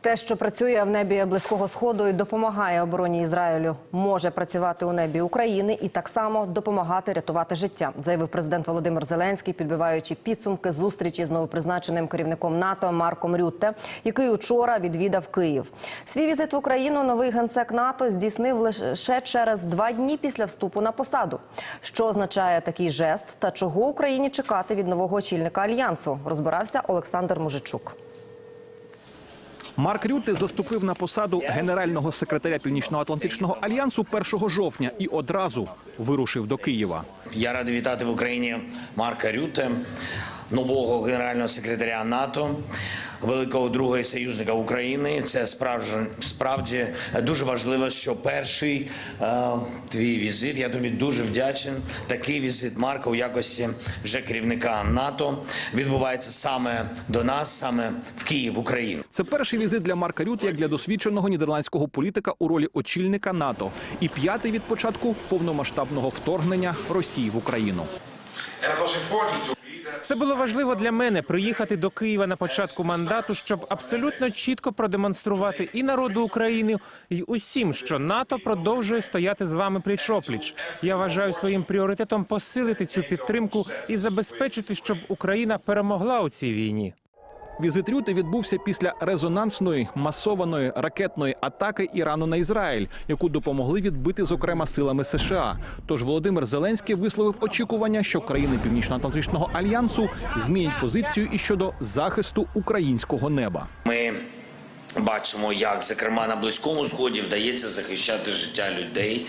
Те, що працює в небі близького сходу і допомагає обороні Ізраїлю, може працювати у небі України і так само допомагати рятувати життя, заявив президент Володимир Зеленський, підбиваючи підсумки зустрічі з новопризначеним керівником НАТО Марком Рютте, який учора відвідав Київ. Свій візит в Україну новий генсек НАТО здійснив лише через два дні після вступу на посаду. Що означає такий жест та чого Україні чекати від нового очільника альянсу? Розбирався Олександр Мужичук. Марк Рюти заступив на посаду генерального секретаря Північно-Атлантичного альянсу 1 жовтня і одразу вирушив до Києва. Я радий вітати в Україні Марка Рюте, нового генерального секретаря НАТО, великого друга і союзника України. Це справді, справді дуже важливо, що перший е, твій візит. Я тобі дуже вдячен. Такий візит Марка у якості вже керівника НАТО відбувається саме до нас, саме в Київ, Україну. Це перший візит для Марка Рютте як для досвідченого нідерландського політика у ролі очільника НАТО і п'ятий від початку повномасштабного вторгнення Росії в Україну. Це було важливо для мене приїхати до Києва на початку мандату, щоб абсолютно чітко продемонструвати і народу України, і усім, що НАТО продовжує стояти з вами пліч-опліч. Я вважаю своїм пріоритетом посилити цю підтримку і забезпечити, щоб Україна перемогла у цій війні. Візит Рюти відбувся після резонансної масованої ракетної атаки Ірану на Ізраїль, яку допомогли відбити зокрема силами США. Тож Володимир Зеленський висловив очікування, що країни Північно-Атлантичного альянсу змінять позицію і щодо захисту українського неба. Ми бачимо, як зокрема на близькому сході вдається захищати життя людей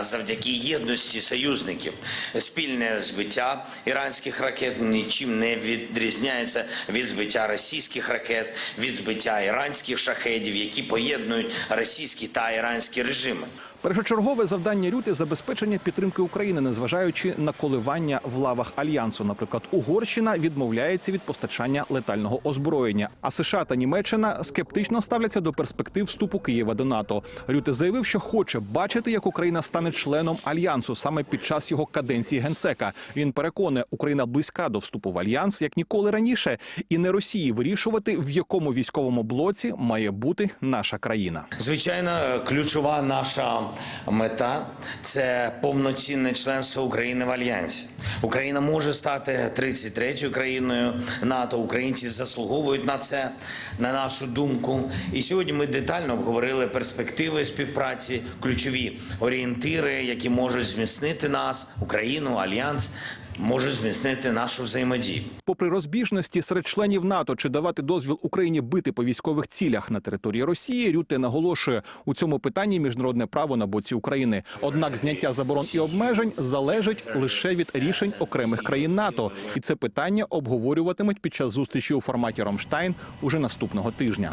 завдяки єдності союзників. Спільне збиття іранських ракет нічим не відрізняється від збиття російських ракет, від збиття іранських шахедів, які поєднують російські та іранські режими. Першочергове завдання Рюти забезпечення підтримки України, незважаючи на коливання в лавах альянсу. Наприклад, Угорщина відмовляється від постачання летального озброєння. А США та Німеччина скептично ставляться до перспектив вступу Києва до НАТО. Рюте заявив, що хоче бачити, як Україна стане членом альянсу саме під час його каденції генсека. Він переконує, Україна близька до вступу в альянс як ніколи раніше, і не Росії вирішувати, в якому військовому блоці має бути наша країна. Звичайно, ключова наша мета це повноцінне членство України в альянсі. Україна може стати 33-ю країною НАТО. Українці заслуговують на це, на нашу думку. І сьогодні ми детально обговорили перспективи співпраці, ключові орієнтири, які можуть зміцнити нас, Україну, альянс. Може зміцнити нашу взаємодію. Попри розбіжності серед членів НАТО чи давати дозвіл Україні бити по військових цілях на території Росії, Рюте наголошує у цьому питанні міжнародне право на боці України. Однак зняття заборон і обмежень залежить лише від рішень окремих країн НАТО, і це питання обговорюватимуть під час зустрічі у форматі Ромштайн уже наступного тижня.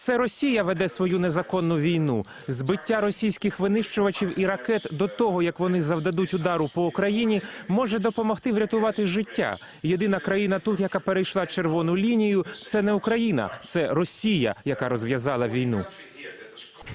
Це Росія веде свою незаконну війну. Збиття російських винищувачів і ракет до того, як вони завдадуть удару по Україні, може допомогти врятувати життя. Єдина країна тут, яка перейшла червону лінію, це не Україна, це Росія, яка розв'язала війну.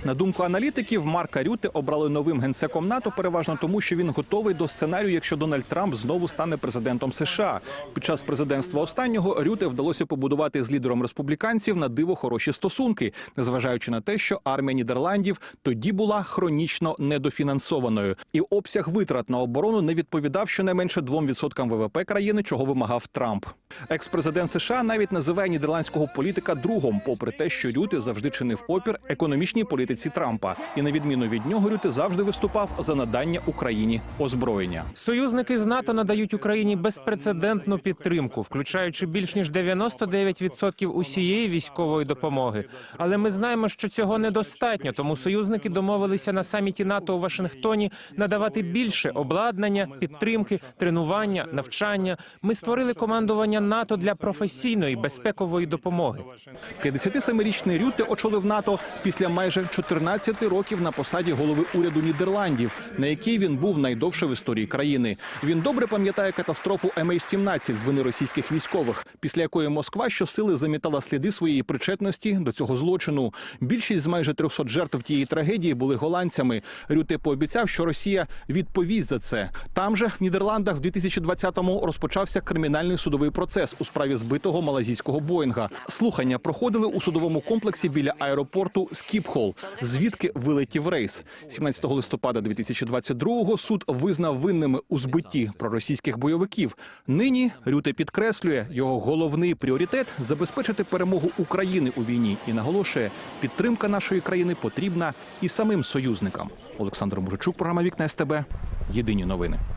На думку аналітиків, Марка Рюте обрали новим генсеком НАТО переважно тому, що він готовий до сценарію, якщо Дональд Трамп знову стане президентом США. Під час президентства останнього Рюте вдалося побудувати з лідером республіканців на диво хороші стосунки, незважаючи на те, що армія Нідерландів тоді була хронічно недофінансованою, і обсяг витрат на оборону не відповідав щонайменше 2% ВВП країни, чого вимагав Трамп. Екс-президент США навіть називає нідерландського політика другом, попри те, що Рюте завжди чинив опір економічній політиці Трампа, і на відміну від нього Рюте завжди виступав за надання Україні озброєння. Союзники з НАТО надають Україні безпрецедентну підтримку, включаючи більш ніж 99% усієї військової допомоги. Але ми знаємо, що цього недостатньо, тому союзники домовилися на саміті НАТО у Вашингтоні надавати більше обладнання, підтримки, тренування, навчання. Ми створили командування НАТО для професійної безпекової допомоги. 57-річний Рюте очолив НАТО після майже 14 років на посаді голови уряду Нідерландів, на якій він був найдовше в історії країни. Він добре пам'ятає катастрофу MH17 з вини російських військових, після якої Москва щосили замітала сліди своєї причетності до цього злочину. Більшість з майже 300 жертв тієї трагедії були голландцями. Рюте пообіцяв, що Росія відповість за це. Там же в Нідерландах в 2020-му розпочався кримінальний судовий процес у справі збитого малазійського Боїнга. Слухання проходили у судовому комплексі біля аеропорту Скіпхол, звідки вилетів рейс. 17 листопада 2022-го суд визнав винними у збитті проросійських бойовиків. Нині Рюте підкреслює його головний пріоритет забезпечити перемогу України у війні і наголошує, підтримка нашої країни потрібна і самим союзникам. Олександр Мужичук, програма Вікна СТБ. Єдині новини.